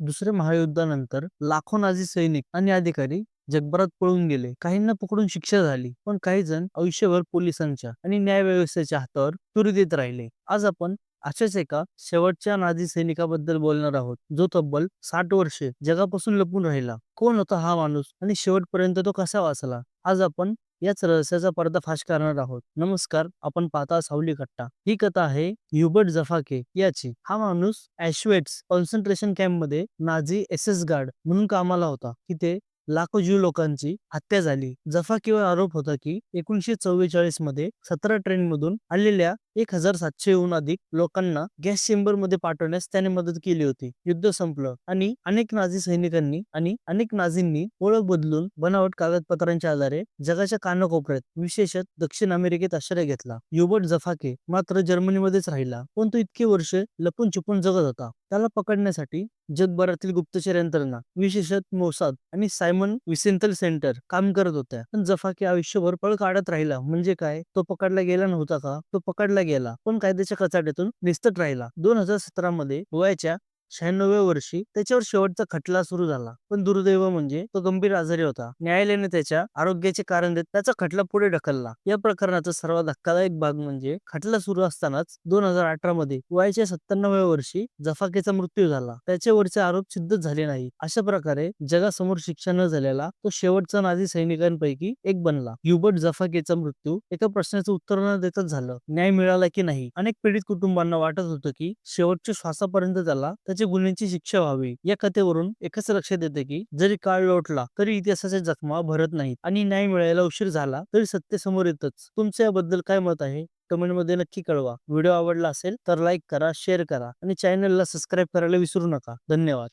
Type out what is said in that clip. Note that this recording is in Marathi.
दुसऱ्या महायुद्धानंतर लाखो नाझी सैनिक आणि अधिकारी जगभरात पळून गेले. काहींना पकडून शिक्षा झाली पण काही जण आयुष्यभर पोलिसांच्या आणि न्याय व्यवस्थेच्या हातावर तुरी देत राहिले. आज आपण अशाच एका शेवटच्या नाझी सैनिकाबद्दल बोलणार आहोत जो तब्बल साठ वर्षे जगापासून लपून राहिला. कोण होता हा माणूस आणि शेवटपर्यंत तो कसा वाचला? आज आपण याच रहस्याचा पर्दाफाश करणार आहोत. नमस्कार आपण पाहता सावली कट्टा. ही कथा आहे ह्युबर्ट जफाके याची. हा माणूस ऍशवेट्स कॉन्सन्ट्रेशन कॅम्पमध्ये नाझी एस एस गार्ड म्हणून कामाला होता. तिथे लाखो जीव लोकांची हत्या झाली. जफाकीवर आरोप होता की एकोणीशे चव्वेचाळीसमध्ये सतरा ट्रेन मधून आलेल्या एक हजार सातशेहून अधिक लोकांना गॅस चेंबरमध्ये पाठवण्यास त्याने मदत केली होती. युद्ध संपलं आणि अनेक नाझी सैनिकांनी आणि अनेक नाझींनी ओळख बदलून बनावट कागदपत्रांच्या आधारे जगाच्या कानाकोपऱ्यात विशेषत दक्षिण अमेरिकेत आश्रय घेतला. युबर्ट जफाके मात्र जर्मनीमध्येच राहिला पण तो इतके वर्ष लपून छुपून जगत होता. त्याला पकडण्यासाठी जगभरातील गुप्तचर यंत्रणा विशेषत मोसाद आणि सायमन विसेंथल सेंटर काम करत होत्या. पण जफाके आयुष्यभर पळ काढत राहिला. म्हणजे काय? तो पकडला गेला नव्हता का? तो पकडला गेला. पण कायद्याच्या कचाट्यातून निस्तट राहिला. दोन हजार सतरा मध्ये वयाच्या शहाण्णव्या वर्षी त्याच्यावर शेवटचा खटला सुरू झाला. पण दुर्दैव म्हणजे तो गंभीर आजारी होता. न्यायालयाने त्याच्या आरोग्याचे कारण देत त्याचा खटला पुढे ढकलला. या प्रकरणाचा सर्वात धक्कादायक भाग म्हणजे खटला सुरू असतानाच दोन हजार अठरा मध्ये वयाच्या सत्त्याण्णव्या वर्षी जफाकेचा मृत्यू झाला. त्याच्यावरचे आरोप सिद्ध झाले नाही अशा प्रकारे जगासमोर शिक्षा न झालेला तो शेवटचा नाझी सैनिकांपैकी एक बनला. युबर्ट जफाकेचा मृत्यू एका प्रश्नाचं उत्तर न देताच झालं. न्याय मिळाला की नाही? अनेक पीडित कुटुंबांना वाटत होतं की शेवटच्या श्वासापर्यंत त्याला त्याच्या गुन्ह्यांची शिक्षा व्हावी या कथेवरून एकच लक्षात येते की जरी काळ लोटला तरी इतिहासाच्या जखमा भरत नाहीत आणि न्याय मिळायला उशीर झाला तरी सत्य समोर येतच. तुमच्या याबद्दल काय मत आहे? कमेंटमध्ये नक्की कळवा. व्हिडिओ आवडला असेल तर लाईक करा शेअर करा आणि चॅनलला सबस्क्राईब करायला विसरू नका. धन्यवाद.